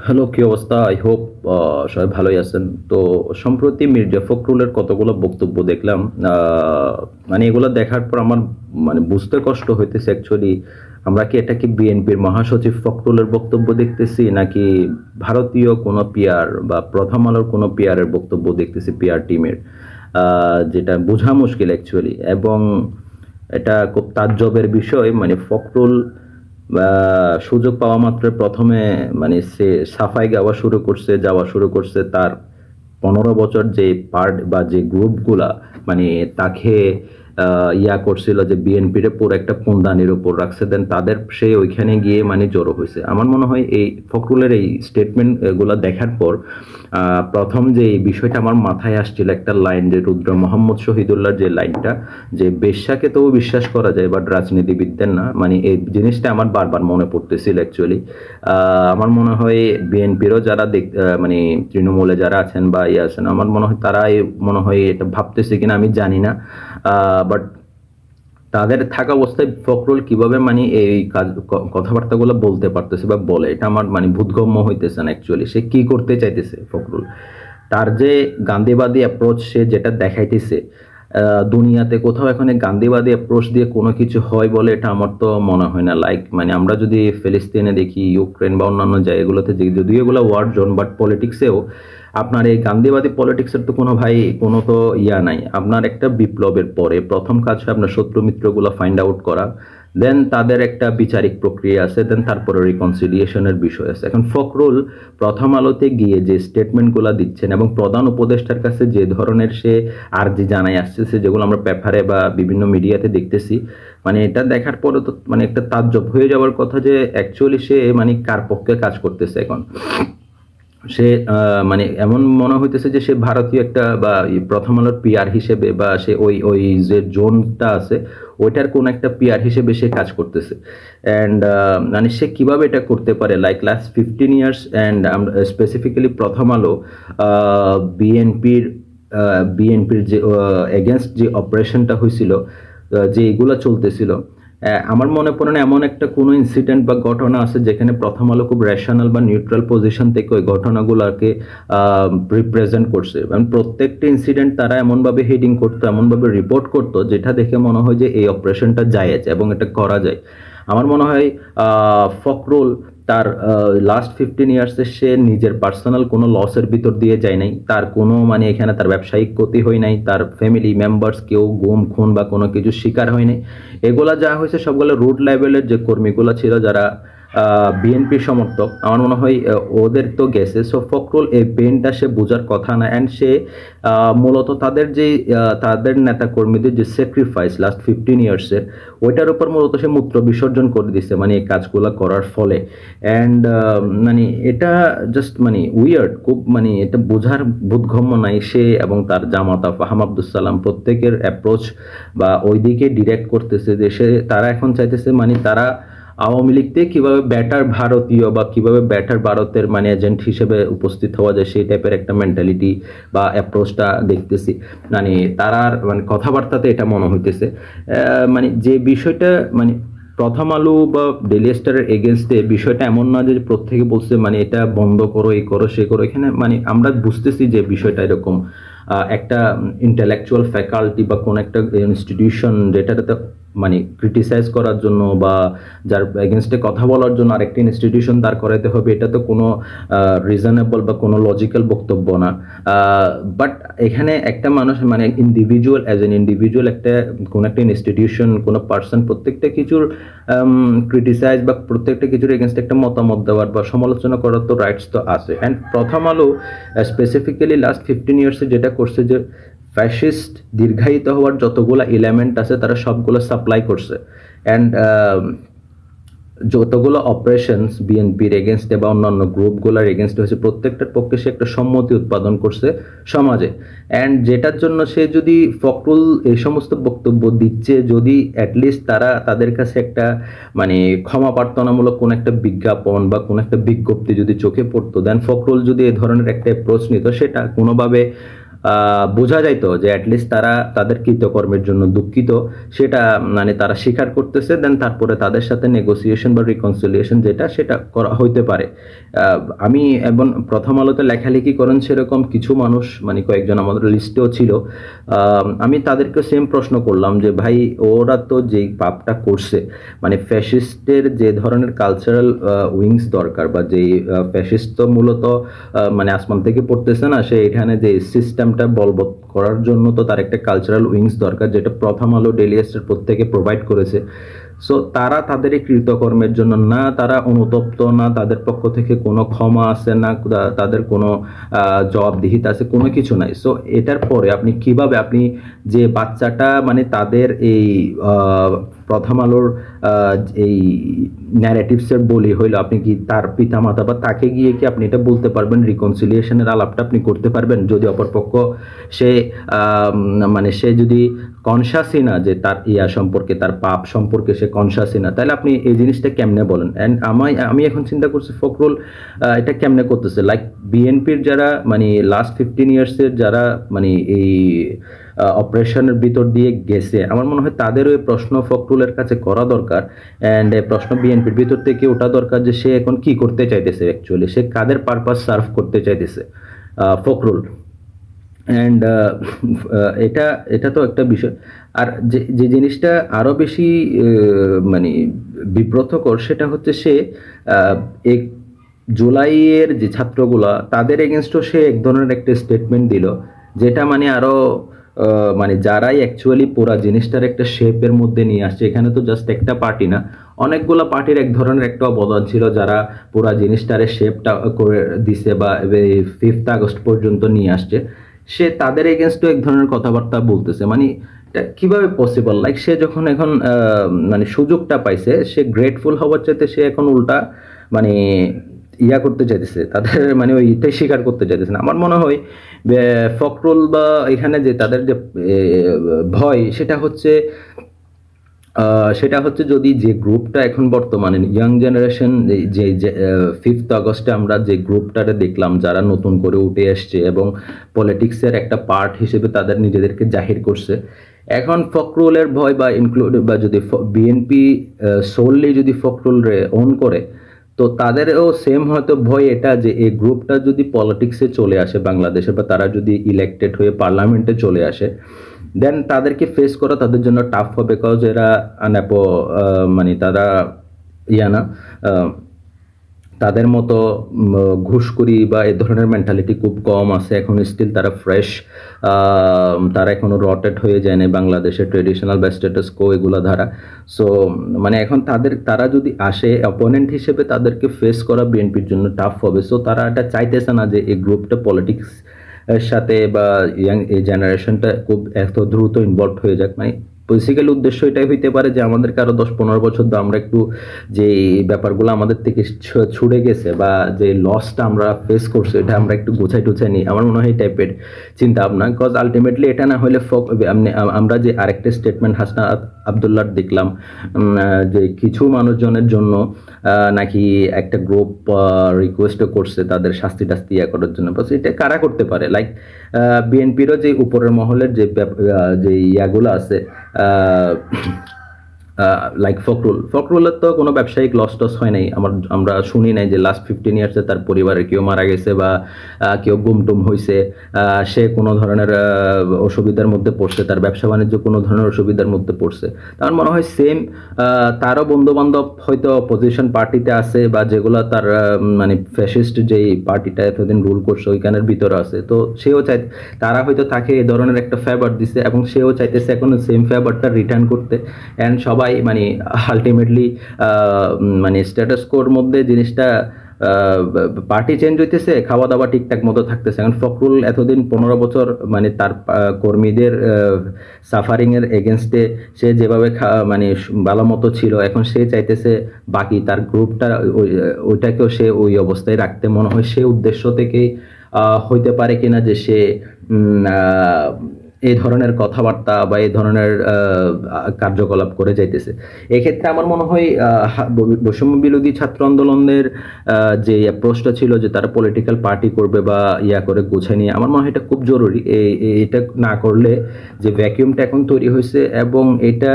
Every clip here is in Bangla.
হ্যালো কি অবস্থা? আই হোপ সবাই ভালোই আছেন। তো সম্প্রতি মির্জা ফখরুলের কতগুলো বক্তব্য দেখলাম মানে এগুলো দেখার পর আমার মানে বুঝতে কষ্ট হইতেছে অ্যাকচুয়ালি আমরা কি এটা কি বিএনপির মহাসচিব ফখরুলের বক্তব্য দেখতেছি, নাকি ভারতীয় কোনো পিয়ার বা প্রথম আলোর কোনো পিয়ারের বক্তব্য দেখতেছি পিয়ার টিমের যেটা বোঝা মুশকিল অ্যাকচুয়ালি এবং এটা খুব তাজ্জবের বিষয় মানে ফখরুল সুযোগ পাওয়া মাত্র প্রথমে মানে সে সাফাই গাওয়া শুরু করছে, যাওয়া শুরু করছে তার পনেরো বছর যে পার্ট বা যে গ্রুপগুলা মানে তাকে ইয়া করছিল যে বিএনপির পুরো একটা পুনদানির উপর রাখছে দেন তাদের সে ওইখানে গিয়ে মানে জড়ো হয়েছে। আমার মনে হয় এই ফখরুলের এই স্টেটমেন্টগুলা দেখার পর প্রথম যে এই বিষয়টা আমার মাথায় আসছিল একটা লাইন যে রুদ্র মোহাম্মদ শহীদুল্লাহর যে লাইনটা যে বেশ্যাকে তবু বিশ্বাস করা যায় বাট রাজনীতিবিদদের না। মানে এই জিনিসটা আমার বারবার মনে পড়তেছিল অ্যাকচুয়ালি আমার মনে হয় বিএনপিরও যারা দেখ মানে তৃণমূলে যারা আছেন বা ইয়ে আছেন, আমার মনে হয় তারাই মনে হয় এটা ভাবতেছে কিনা আমি জানি না। বাট তাদের থাকা অবস্থায় ফখরুল কীভাবে মানে এই কাজ কথাবার্তাগুলো বলতে পারতেছে বা বলে, এটা আমার মানে ভূতগম্য হইতেছে না অ্যাকচুয়ালি সে কি করতে চাইতেছে ফখরুল? তার যে গান্ধীবাদী অ্যাপ্রোচ সে যেটা দেখাইতেছে দুনিয়াতে কোথাও এখানে গান্ধীবাদী অ্যাপ্রোচ দিয়ে কোনো কিছু হয় বলে এটা আমার তো মনে হয় না। লাইক মানে আমরা যদি ফিলিস্তিনে দেখি, ইউক্রেন বা অন্যান্য জায়গাগুলোতে যে যদিও এগুলো ওয়ার জোন বাট পলিটিক্সেও আপনার এই গান্ধীবাদী পলিটিক্সের তো কোনো ভাই, কোনো তো ইয়া নাই। আপনার একটা বিপ্লবের পরে প্রথম কাজ আপনার শত্রু মিত্রগুলো ফাইন্ড আউট করা দেন তাদের একটা বিচারিক প্রক্রিয়া আছে দেন তারপরে রিকনসিলিয়েশনের বিষয় আছে। এখন ফখরুল প্রথম আলোতে গিয়ে যে স্টেটমেন্টগুলো দিচ্ছেন এবং প্রধান উপদেষ্টার কাছে যে ধরনের সে আর্জি জানাই আসতেছে, যেগুলো আমরা পেপারে বা বিভিন্ন মিডিয়াতে দেখতেছি মানে এটা দেখার পরে তো মানে একটা তাজ্জব হয়ে যাওয়ার কথা যে অ্যাকচুয়ালি সে মানে কার পক্ষে কাজ করতেছে এখন। সে মানে এমন মনে হইতেছে যে সে ভারতীয় একটা বা প্রথম আলোর পিয়ার হিসেবে বা সে ওই ওই যে জোনটা আছে, ওইটার কোন একটা পিয়ার হিসেবে সে কাজ করতেছে। অ্যান্ড মানে সে কীভাবে এটা করতে পারে? Like last fifteen years and specifically প্রথম আলো বিএনপির বিএনপির যে এগেনস্ট যে অপারেশনটা হয়েছিল যে এগুলো চলতেছিল আমার মনে পড়ে না, এমন একটা কোনো ইনসিডেন্ট বা ঘটনা আছে যেখানে প্রথম আলো খুব রেশনাল বা নিউট্রাল পজিশন থেকে ওই ঘটনাগুলোকে রিপ্রেজেন্ট করছে। এবং প্রত্যেকটা ইনসিডেন্ট তারা এমনভাবে হেডিং করতো, এমনভাবে রিপোর্ট করতো, যেটা দেখে মনে হয় যে এই অপারেশনটা জায়েজ এবং এটা করা যায়। আমার মনে হয় ফকরুল তার লাস্ট ফিফটিন ইয়ার্সে সে নিজের পার্সোনাল কোনো লসের ভিতর দিয়ে যায় নাই। তার কোনো মানে এখানে তার ব্যবসায়িক ক্ষতি হয় নাই, তার ফ্যামিলি মেম্বার্স কেউ গুম, খুন বা কোনো কিছু শিকার হয় নাই। এগুলা যা হয়েছে সবগুলো রুট লেভেলের যে কর্মীগুলো ছিল, যারা বিএনপি সমর্থক। আমার মনে হয় ওদের তো গেছে। সো ফখরুল এই পেনটা সে বোঝার কথা না। অ্যান্ড সে মূলত তাদের যে তাদের নেতাকর্মীদের যে স্যাক্রিফাইস লাস্ট ফিফটিন ইয়ার্সের ওইটার উপর মূলত সে মূত্র বিসর্জন করে দিচ্ছে মানে এই কাজগুলো করার ফলে। অ্যান্ড মানে এটা জাস্ট মানে উইয়ার্ড খুব মানে এটা বোঝার বোধগম্য নাই সে এবং তার জামাতা ফাহাম আব্দুল সালাম। প্রত্যেকের অ্যাপ্রোচ বা ওইদিকে ডিরেক্ট করতেছে যে সে, তারা এখন চাইতেছে মানে তারা আওয়ামী লীগতে কীভাবে ব্যাটার ভারতীয় বা কীভাবে ব্যাটার ভারতের মানে এজেন্ট হিসেবে উপস্থিত হওয়া যায় সেই টাইপের একটা মেন্টালিটি বা অ্যাপ্রোচটা দেখতেছি। মানে তারার মানে কথাবার্তাতে এটা মনে হইতেছে। মানে যে বিষয়টা মানে প্রথম আলো বা ডেলি স্টারের এগেনস্টে বিষয়টা এমন না যে প্রত্যেকে বলছে মানে এটা বন্ধ করো, এই করো, সে করো। এখানে মানে আমরা বুঝতেছি যে বিষয়টা এরকম। একটা ইন্টেলেকচুয়াল ফ্যাকাল্টি বা কোন একটা ইনস্টিটিউশন যেটাতে মানে ক্রিটিসাইজ করার জন্য বা যার এগেনস্টে কথা বলার জন্য আরেকটা ইনস্টিটিউশন দাঁড় করাইতে হবে, এটা তো কোনো রিজনেবল বা কোনো লজিক্যাল বক্তব্য না। বাট এখানে একটা মানুষ মানে ইন্ডিভিজুয়াল অ্যাজ এন ইন্ডিভিজুয়াল একটা, কোনো একটা ইনস্টিটিউশন কোনো পার্সন প্রত্যেকটা কিছুর ক্রিটিসাইজ বা প্রত্যেকটা কিছুর এগেনস্ট একটা মতামত দেওয়ার বা সমালোচনা করার তো রাইটস তো আছে। অ্যান্ড প্রথম আলো স্পেসিফিক্যালি লাস্ট ফিফটিন ইয়ার্সে যেটা করছে যে ফ্যাসিস্ট দীর্ঘায়িত হওয়ার যতগুলো এলিমেন্ট আছে, তারা সবগুলো সাপ্লাই করছে। অ্যান্ড যতগুলো অপারেশনস বিএনপির এগেনস্টে বা অন্যান্য গ্রুপগুলোর এগেনস্টে হয়েছে, প্রত্যেকটার পক্ষে সে একটা সম্মতি উৎপাদন করছে সমাজে। অ্যান্ড যেটার জন্য সে যদি ফকরুল এই সমস্ত বক্তব্য দিচ্ছে, যদি অ্যাটলিস্ট তারা তাদের কাছে একটা মানে ক্ষমা প্রার্থনামূলক কোনো একটা বিজ্ঞাপন বা কোনো একটা বিজ্ঞপ্তি যদি চোখে পড়তো দেন ফকরুল যদি এ ধরনের একটা অ্যাপ্রোচ নিত, সেটা কোনোভাবে বোঝা যাইতো যে অ্যাটলিস্ট তারা তাদের কৃতকর্মের জন্য দুঃখিত। সেটা মানে তারা স্বীকার করতেছে দেন তারপরে তাদের সাথে নেগোসিয়েশন বা রিকনসিলিয়েশন যেটা, সেটা করা হইতে পারে। আমি এবং প্রথম আলোতে লেখালেখি করেন সেরকম কিছু মানুষ মানে কয়েকজন আমাদের লিস্টেও ছিল। আমি তাদেরকে সেম প্রশ্ন করলাম যে, ভাই, ওরা তো যেই পাপটা করছে মানে ফ্যাসিস্টের যে ধরনের কালচারাল উইংস দরকার বা যেই ফ্যাসিস্ট তো মূলত মানে আসমান থেকে পড়তেছে না, সে এখানে যে সিস্টেমটা বলবৎ করার জন্য তো তার একটা কালচারাল উইংস দরকার, যেটা প্রথম আলো ডেলি প্রত্যেকে প্রোভাইড করেছে। সো তারা তাদের এই কৃতকর্মের জন্য না তারা অনুতপ্ত, না তাদের পক্ষ থেকে কোনো ক্ষমা আছে, না তাদের কোনো জবাবদিহিতা আছে, কোনো কিছু নাই। সো এটার পরে আপনি কীভাবে আপনি যে বাচ্চাটা মানে তাদের এই প্রথম আলোর এই ন্যারেটিভসের বলি হইল, আপনি কি তার পিতামাতা বা তাকে গিয়ে কি আপনি এটা বলতে পারবেন? রিকনসিলিয়েশনের আলাপটা আপনি করতে পারবেন? যদি অপরপক্ষ সে মানে সে যদি কনসাসই না যে তার ইয়া সম্পর্কে, তার পাপ সম্পর্কে সে কনসাসই না। তাহলে আপনি এই জিনিসটা কেমনে বলেন? অ্যান্ড আমায়, আমি এখন চিন্তা করছি ফখরুল এটা কেমনে করতেছে? লাইক বিএনপির যারা মানে লাস্ট ফিফটিন ইয়ার্সের যারা মানে এই অপারেশনের ভিতর দিয়ে গেছে, আমার মনে হয় তাদেরও এই প্রশ্ন ফখরুলের কাছে করা দরকার। অ্যান্ড এই প্রশ্ন বিএনপির ভিতর থেকে ওঠা দরকার যে সে এখন কি করতে চাইতেছে অ্যাকচুয়ালি সে কাদের পারপাস সার্ভ করতে চাইতেছে ফখরুল? অ্যান্ড এটা এটা তো একটা বিষয়। আর যে যে জিনিসটা আরও বেশি মানে বিব্রতকর সেটা হচ্ছে সে এক জুলাইয়ের যে ছাত্রগুলা, তাদের এগেনস্টও সে এক ধরনের একটা স্টেটমেন্ট দিল, যেটা মানে আরও মানে যারাই অ্যাকচুয়ালি পুরা জিনিসটার একটা শেপের মধ্যে নিয়ে আসছে, এখানে তো জাস্ট একটা পার্টি না। অনেকগুলো পার্টির এক ধরনের একটা অবদান ছিল, যারা পুরা জিনিসটারে শেপটা করে দিছে বা ফিফথ আগস্ট পর্যন্ত নিয়ে আসছে। সে তাদের এগেনস্টও এক ধরনের কথাবার্তা বলতেছে। মানে এটা কীভাবে পসিবল লাইক সে যখন এখন মানে সুযোগটা পাইছে, সে গ্রেটফুল হওয়ার চাইতে সে এখন উল্টা মানে ইয়া করতে চাইতেছে। তাদের মানে ওই ইতে স্বীকার করতে চাইতেছে আমার মনে হয় ফকরুল বা এখানে যে তাদের যে ভয়, সেটা হচ্ছে সেটা হচ্ছে যদি যে গ্রুপটা এখন বর্তমানে ইয়াং জেনারেশন যে ফিফথ আগস্টে আমরা যে গ্রুপটারে দেখলাম, যারা নতুন করে উঠে আসছে এবং পলিটিক্সের একটা পার্ট হিসেবে তাদের নিজেদেরকে জাহির করছে, এখন ফখরুলের ভয় বা ইনক্লুড বা যদি বিএনপি সোললি যদি ফখরুল রে অন করে, তো তাদেরও সেম হয়তো ভয় এটা যে এই গ্রুপটা যদি পলিটিক্সে চলে আসে বাংলাদেশে বা তারা যদি ইলেক্টেড হয়ে পার্লামেন্টে চলে আসে দেন তাদেরকে ফেস করা তাদের জন্য টাফ হবে বিকজ এরা আনাপো মানে তারা ইয়া না তাদের মতো উম, ঘুষখুরি বা এই ধরনের মেন্টালিটি খুব কম আছে। এখন স্টিল তারা ফ্রেশ তারা এখনও রটেড হয়ে যায় না বাংলাদেশের ট্রেডিশনাল বা স্ট্যাটাস কো এগুলো ধারা। সো মানে এখন তাদের তারা যদি আসে অপোনেন্ট হিসেবে তাদেরকে ফেস করা বিএনপির জন্য টাফ হবে। সো তারা এটা চাইতেছে না যে এই গ্রুপটা পলিটিক্স সাথে বা ইয়াং এই জেনারেশনটা খুব এত দ্রুত ইনভলভ হয়ে যাক মানে বেসিক্যালি উদ্দেশ্য এটাই হইতে পারে যে আমাদেরকে আরও দশ পনেরো বছর ধরে আমরা একটু যে ব্যাপারগুলো আমাদের থেকে ছুড়ে গেছে বা যে লসটা আমরা ফেস করছি, এটা আমরা একটু গোছাই টুছাই নিই। আমার মনে হয় এই টাইপের চিন্তা ভাবনা বিকজ আলটিমেটলি এটা না হলে আমরা যে আরেকটা স্টেটমেন্ট হাসনা আবদুল্লার দেখলাম যে কিছু মানুষজনের জন্য নাকি একটা গ্রুপ রিকোয়েস্টও করছে তাদের শাস্তি টাস্তি ইয়া করার জন্য। বাস এটা কারা করতে পারে? লাইক বিএনপিরও যে উপরের মহলের যে যে ইয়াগুলো আছে uh, লাইক ফখরুল। ফখরুলের তো কোনো ব্যবসায়িক লস টস হয় নাই। আমার আমরা শুনি নাই যে লাস্ট ফিফটিন ইয়ার্সে তার পরিবারের কেউ মারা গেছে বা কেউ গুমটুম হয়েছে সে কোনো ধরনের অসুবিধার মধ্যে পড়ছে। তার ব্যবসা বাণিজ্য কোনো ধরনের অসুবিধার মধ্যে পড়ছে। আমার মনে হয় সেম তারও বন্ধু বান্ধব হয়তো অপোজিশন পার্টিতে আছে বা যেগুলো তার মানে ফ্যাসিস্ট যেই পার্টিটা এতদিন রুল করছে, ওইখানের ভিতরে আছে। তো সেও চাই, তারা হয়তো তাকে এই ধরনের একটা ফেভার দিছে এবং সেও চাইতেছে এখন সেম ফেভারটা রিটার্ন করতে। অ্যান্ড সবাই মানে আলটিমেটলি মানে স্ট্যাটাস কোর মধ্যে জিনিসটা পার্টি চেঞ্জ হইতেছে খাওয়া দাওয়া ঠিকঠাক মতো থাকতেছে। এখন ফখরুল এতদিন পনেরো বছর মানে তার কর্মীদের সাফারিংয়ের এগেনস্টে সে যেভাবে মানে ভালো মতো ছিল, এখন সে চাইতেছে বাকি তার গ্রুপটা ওই- ওইটাকেও সে ওই অবস্থায় রাখতে। মনে হয় সে উদ্দেশ্য থেকেই হইতে পারে কিনা যে সে এই ধরনের কথাবার্তা বা এই ধরনের কার্যকলাপ করে যাইতেছে। এক্ষেত্রে আমার মনে হয় বৈষম্য বিরোধী ছাত্র আন্দোলনের যে অ্যাপ্রোচটা ছিল যে তারা পলিটিক্যাল পার্টি করবে বা ইয়া করে গুছিয়ে নিয়ে, আমার মনে হয় এটা খুব জরুরি। এটা না করলে যে ভ্যাকিউমটা এখন তৈরি হয়েছে এবং এটা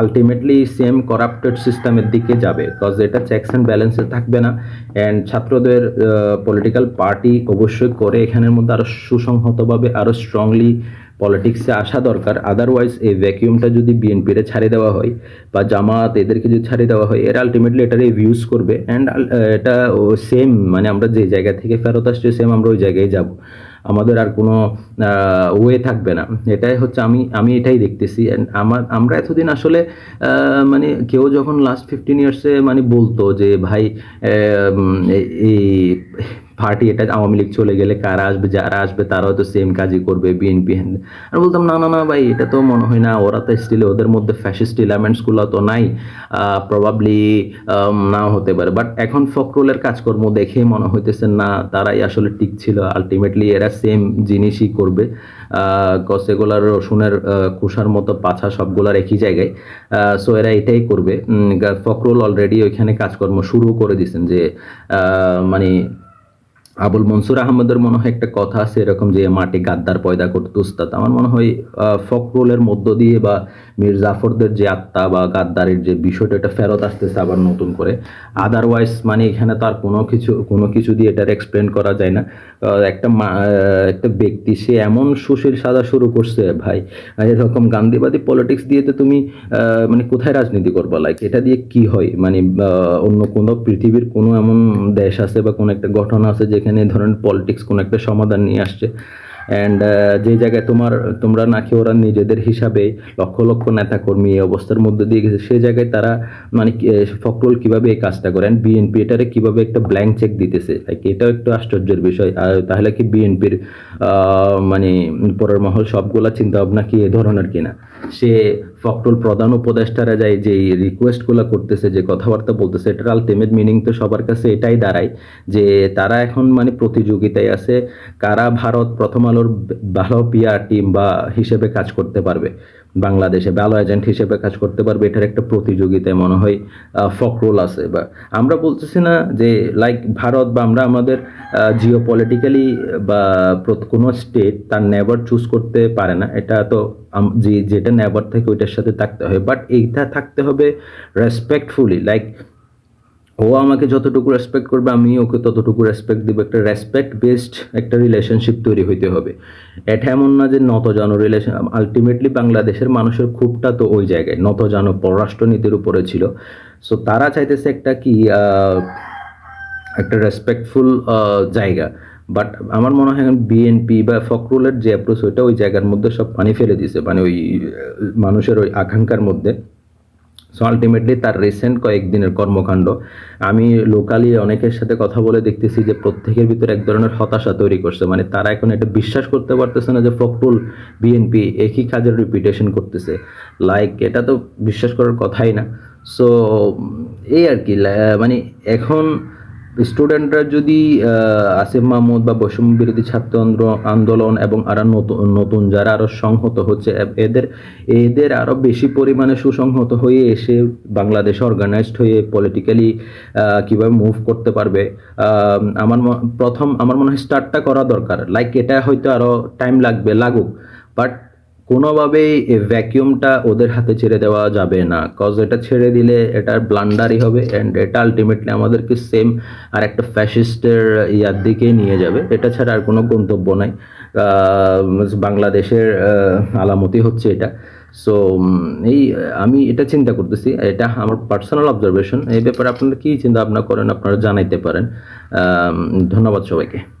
আলটিমেটলি সেম করাপ্টেড সিস্টেমের দিকে যাবে। বিকজ এটা চেকস অ্যান্ড ব্যালেন্সে থাকবে না। অ্যান্ড ছাত্রদের পলিটিক্যাল পার্টি অবশ্যই করে এখানের মধ্যে আরও সুসংহতভাবে আরও স্ট্রংলি পলিটিক্সে আসা দরকার। আদারওয়াইজ এই ভ্যাকিউমটা যদি বিএনপিরে ছাড়িয়ে দেওয়া হয় বা জামাত এদেরকে যদি ছাড়িয়ে দেওয়া হয়, এরা আলটিমেটলি এটা রিভিউজ করবে অ্যান্ড এটা সেম মানে আমরা যে জায়গা থেকে ফেরত আসছি সেম আমরা ওই জায়গায় যাব। আমাদের আর কোনো ওয়ে থাকবে না। এটাই হচ্ছে আমি আমি এটাই দেখতেছি অ্যান্ড আমার, আমরা এতদিন আসলে মানে কেউ যখন লাস্ট ফিফটিন ইয়ার্সে মানে বলতো যে, ভাই এই পার্টি এটা আওয়ামী লীগ চলে গেলে কারা আসবে, যারা আসবে তারাও তো সেম কাজই করবে বিএনপি আর বলতাম, না না না ভাই, এটা তো মনে হয় না, ওরা তো স্টিল ওদের মধ্যে ফ্যাসিস্ট এলিমেন্টসগুলো তো নাই। প্রবাবলি নাও হতে পারে। বাট এখন ফখরুলের কাজকর্ম দেখে মনে হইতেছে, না, তারাই আসলে ঠিক ছিল। আলটিমেটলি এরা সেম জিনিসই করবে। কসেগুলার রসুনের কুষার মতো পাছা সবগুলার একই জায়গায়। সো এরা এটাই করবে। ফখরুল অলরেডি ওইখানে কাজকর্ম শুরু করে দিয়েছেন যে মানে আবুল মনসুর আহমদের মনে হয় একটা কথা আছে এরকম যে মাটি গাদ্দার পয়দা করতে উস্তাদ। আমার মনে হয় আহ, ফখরুলের মধ্য দিয়ে বা মীর জাফরদের যে আত্মা বা গাদ্দারের যে বিষয়টা এটা ফেরত আসতেছে আবার নতুন করে। আদারওয়াইজ মানে এখানে তার কোনো কিছু কোনো কিছু দিয়ে এটার এক্সপ্লেন করা যায় না। একটা একটা ব্যক্তি সে এমন সুশীল সাজা শুরু করছে ভাই। এরকম গান্ধীবাদী পলিটিক্স দিয়ে তো তুমি মানে কোথায় রাজনীতি করবা? লাইক এটা দিয়ে কি হয়? মানে অন্য কোনো পৃথিবীর কোনো এমন দেশ আছে বা কোনো একটা ঘটনা আছে যেখানে এই ধরেন পলিটিক্স কোনো একটা সমাধান নিয়ে আসছে। অ্যান্ড যে জায়গায় তোমার, তোমরা নাকি ওরা নিজেদের হিসাবে লক্ষ লক্ষ নেতা কর্মী এই অবস্থার মধ্যে দিয়ে গেছে সেই জায়গায় তারা মানে ফখরুল কীভাবে এই কাজটা করে? অ্যান্ড বিএনপি এটারে কীভাবে একটা ব্ল্যাঙ্ক চেক দিতেছে? লাইক এটাও একটু আশ্চর্যের বিষয়। আর তাহলে কি বিএনপির মানে পরের মহল সবগুলা চিন্তা ভাবনা কি এ ধরনের কিনা? সে ফখরুল প্রধান উপদেষ্টারা যায় যে রিকোয়েস্টগুলো করতেছে, যে কথাবার্তা বলতেছে, এটার আলটিমেট মিনিং তো সবার কাছে এটাই দাঁড়ায় যে তারা এখন মানে প্রতিযোগিতায় আছে, কারা ভারত প্রথম আলোর ভালো পিআর টিম বা হিসেবে কাজ করতে পারবে। বাংলাদেশে ভালো এজেন্ট হিসেবে কাজ করতে পারবে এটার একটা প্রতিযোগিতায় মনে হয় আহ, ফখরুল আছে বা আমরা বলতেছি না যে লাইক ভারত বা আমরা আমাদের জিও পলিটিক্যালি বা কোনো স্টেট তার নেভার চুজ করতে পারে না। এটা তো যেটা নেভার থাকে ওইটার সাথে থাকতে হয়। বাট এইটা থাকতে হবে রেসপেক্টফুলি লাইক ও আমাকে যতটুকু রেসপেক্ট করবে, আমি ওকে ততটুকু রেসপেক্ট দিব। একটা রেসপেক্ট বেসড একটা রিলেশনশিপ তৈরি হইতে হবে। এটা এমন না যে নত জানো রিলেশন আলটিমেটলি বাংলাদেশের মানুষের খুবটা তো ওই জায়গায় নত জানো পররাষ্ট্রনীতির উপরে ছিল। সো তারা চাইতেছে একটা কি একটা রেসপেক্টফুল জায়গা। বাট আমার মনে হয় বিএনপি বা ফখরুলের যে অ্যাপ্রোচ ওইটা ওই জায়গার মধ্যে সব পানি ফেলে দিছে। মানে ওই, মানুষের ওই আকাঙ্ক্ষার মধ্যে। সো আলটিমেটলি তার রিসেন্ট কয়েকদিনের কর্মকাণ্ড। আমি লোকালি অনেকের সাথে কথা বলে দেখতেছি যে প্রত্যেকের ভিতরে এক ধরনের হতাশা তৈরি করছে। মানে তারা এখন এটা বিশ্বাস করতে পারতেছে না যে ফখরুল বিএনপি একই কাজের রিপিটেশন করতেছে। লাইক এটা তো বিশ্বাস করার কথাই না। সো এই আর কি মানে এখন স্টুডেন্টরা যদি আসিফ মাহমুদ বা বৈষম্য বিরোধী ছাত্র আন্দোলন এবং আরও নতুন নতুন যারা আরও সংহত হচ্ছে এদের এদের আরও বেশি পরিমাণে সুসংহত হয়ে এসে বাংলাদেশে অর্গানাইজড হয়ে পলিটিক্যালি কীভাবে মুভ করতে পারবে আমার প্রথম আমার মনে হয় স্টার্টটা করা দরকার। লাইক এটা হয়তো আরও টাইম লাগবে, লাগুক। বাট কোনোভাবেই ভ্যাকিউমটা ওদের হাতে ছেড়ে দেওয়া যাবে না। কজ এটা ছেড়ে দিলে এটার ব্লান্ডারই হবে অ্যান্ড এটা আলটিমেটলি আমাদেরকে সেম আর একটা ফ্যাসিস্টের ইয়ার দিকেই নিয়ে যাবে। এটা ছাড়া আর কোনো গন্তব্য নাই। বাংলাদেশের আলামতি হচ্ছে এটা। সো এই, আমি এটা চিন্তা করতেছি। এটা আমার পার্সোনাল অবজারভেশন এই ব্যাপারে আপনারা কী চিন্তা ভাবনা করেন আপনারা জানাইতে পারেন। ধন্যবাদ সবাইকে।